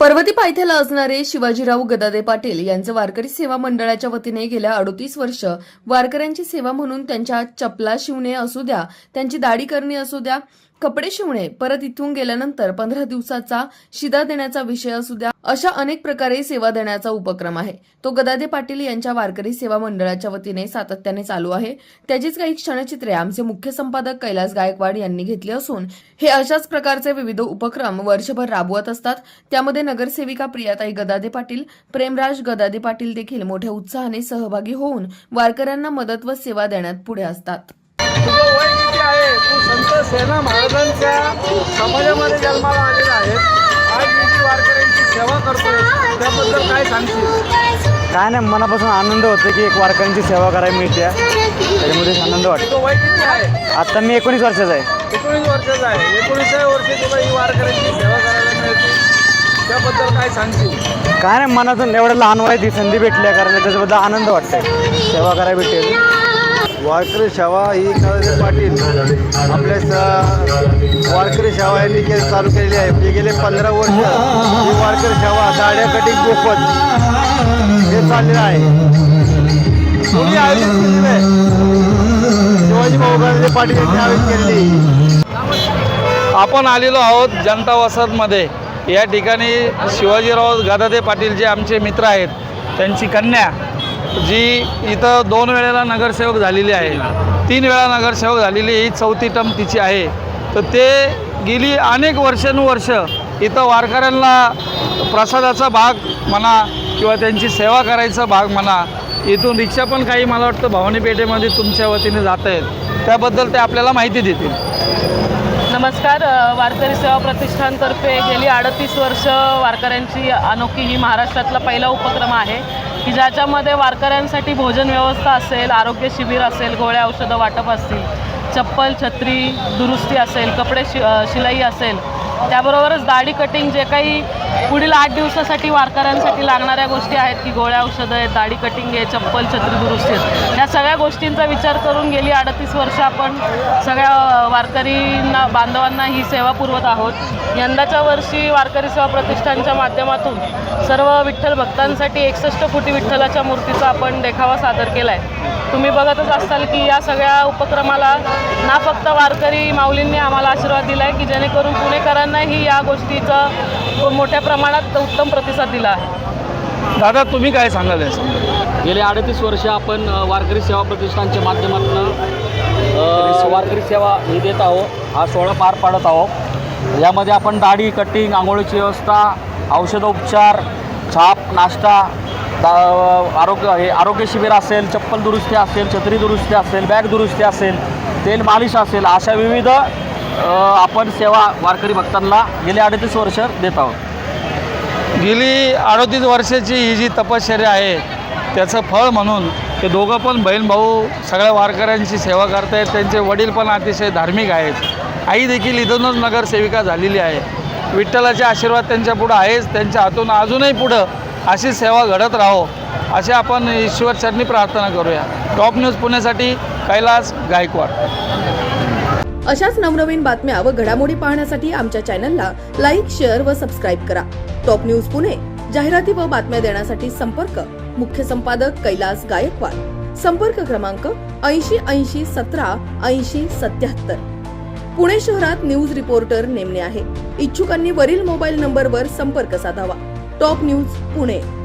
पर्वती पायथ्याला असणारे शिवाजीराव गदादे पाटील यांचं वारकरी सेवा मंडळाच्या वतीने गेल्या अडोतीस वर्ष वारकऱ्यांची सेवा म्हणून त्यांच्या चपला शिवणे असू द्या त्यांची दाढी करणे असू द्या कपडे शिवणे परत इथून गेल्यानंतर पंधरा दिवसाचा शिदा देण्याचा विषय असू द्या अशा अनेक प्रकारे सेवा देण्याचा उपक्रम आहे. तो गदादे पाटील यांच्या वारकरी सेवा मंडळाच्या वतीने सातत्याने चालू आहे. त्याचीच काही क्षणचित्रे आमचे मुख्य संपादक कैलास गायकवाड यांनी घेतली असून हे अशाच प्रकारचे विविध उपक्रम वर्षभर राबवत असतात. त्यामध्ये नगरसेविका प्रियाताई गदादे पाटील प्रेमराज गदादे पाटील देखील मोठ्या उत्साहाने सहभागी होऊन वारकऱ्यांना मदत व सेवा देण्यात पुढे असतात. तुझं वय किती आहे तू संत सेना महाराजांच्या समाजामध्ये जन्माला आलेला आहे. आज मी जी वारकऱ्यांची सेवा करतोय त्याबद्दल काय सांगशील? काय नाही मनापासून आनंद होतो की एक वारकऱ्यांची सेवा करायला मिळते. त्याच्यामध्ये आनंद वाटतो. तुझं वय किती आहे? आता मी एकोणीस वर्षाचा आहे. एकोणीस वर्षाचा आहे. एकोणीसाव्या वर्षी तुला ही वारकऱ्यांची सेवा करायला मिळते. त्याबद्दल काय सांगशील? काय नाही मनातून एवढं लहान वयात ही संधी भेटली कारण त्याच्याबद्दल आनंद वाटतंय. सेवा करायला भेटेल. वारकरी शावा ही नरेंद्र पाटील आपल्या स- वारकरी शावा यांनी के चालू केलेली आहे. म्हणजे गेले पंधरा वर्ष ही वारकरी शावा दाड्या कटिंग मोफत हे चाललेलं आहे. कोणी आयोजित केलेलं आहे शिवाजी भाऊ गांधी पाटील यांनी आयोजित केलेली. आपण आलेलो आहोत जनता वसतमध्ये या ठिकाणी शिवाजीराव गदादे पाटील जे आमचे मित्र आहेत त्यांची कन्या जी इथं दोन वेळेला नगरसेवक झालेली आहे. तीन वेळा नगरसेवक झालेली ही चौथी टर्म तिची आहे. तर ते गेली अनेक वर्षानुवर्ष इथं वारकऱ्यांना प्रसादाचा भाग म्हणा किंवा त्यांची सेवा करायचा भाग म्हणा इथून रिक्षा पण काही मला वाटतं भवानी पेठेमध्ये तुमच्या वतीने जात आहेत. त्याबद्दल ते आपल्याला माहिती देतील. नमस्कार वारकरी सेवा प्रतिष्ठानतर्फे गेली अडतीस वर्ष वारकऱ्यांची अनोखी ही महाराष्ट्रातला पहिला उपक्रम आहे. की ज्याच्यामध्ये वारकऱ्यांसाठी भोजन व्यवस्था असेल आरोग्य शिबिर असेल गोळ्या औषधं वाटप असतील चप्पल छत्री दुरुस्ती असेल कपडे शि शिलाई असेल त्याबरोबरच दाढी कटिंग जे काही पुढील आठ दिवसासाठी वारकऱ्यांसाठी लागणाऱ्या गोष्टी आहेत की गोळ्या औषधं आहेत दाढी कटिंग आहे चप्पल छत्री दुरुस्ती आहेत. सगळ्या गोष्टींचा विचार करून गेली अडतीस वर्ष आपण सगळ्या वारकरींना बांधवांना ही सेवा पुरवत आहोत. यंदाच्या वर्षी वारकरी सेवा प्रतिष्ठानच्या माध्यमातून सर्व विठ्ठल भक्तांसाठी एकसष्ट फुटी विठ्ठलाच्या मूर्तीचा आपण देखावा सादर केला आहे तुम्ही बघतच असाल की या सगळ्या उपक्रमाला ना फक्त वारकरी माऊलींनी आम्हाला आशीर्वाद दिला आहे की जेणेकरून पुणेकरांनाही या गोष्टीचा मोठ्या प्रमाणात उत्तम प्रतिसाद दिला आहे. दादा तुम्ही काय सांगाल याचं? गेले अडतीस वर्ष आपण वारकरी सेवा प्रतिष्ठानच्या माध्यमातून वारकरी सेवा ही देत आहोत. हा सोहळा पार पाडत आहोत. यामध्ये आपण दाढी कटिंग आंघोळीची व्यवस्था औषधोपचार छाप नाश्ता आरोग्य हे आरोग्य शिबिर असेल चप्पल दुरुस्ती असेल छत्री दुरुस्ती असेल बॅग दुरुस्ती असेल तेल मालिश असेल अशा विविध आपण सेवा वारकरी भक्तांना गेली अडतीस वर्ष देत आहोत. गेली अडतीस वर्षाची ही जी तपश्चर्या आहे त्याचं फळ म्हणून ते दोघं पण बहीण भाऊ सगळ्या वारकऱ्यांची सेवा करतायत. त्यांचे वडील पण अतिशय धार्मिक आहेत. आई देखील इथूनच नगरसेविका झालेली आहे. विठ्ठलाचे आशीर्वाद त्यांच्या पुढं आहेच. त्यांच्या हातून अजूनही पुढं अशी सेवा घडत राहो असे आपण ईश्वर चरणी प्रार्थना करूया. टॉप न्यूज पुण्यासाठी कैलास गायकवाड. अशाच नवनवीन बातम्या व घडामोडी पाहण्यासाठी आमच्या चॅनलला लाईक शेअर व सबस्क्राईब करा. Top news Pune. जाहिराती व बातम्या देण्यासाठी संपर्क मुख्य संपादक कैलास गायकवाड. संपर्क क्रमांक ऐंशी ऐंशी सतरा ऐंशी सत्याहत्तर. पुणे शहरात न्यूज रिपोर्टर नेमणे आहे. इच्छुकांनी वरील मोबाईल नंबरवर संपर्क साधावा. Top news Pune.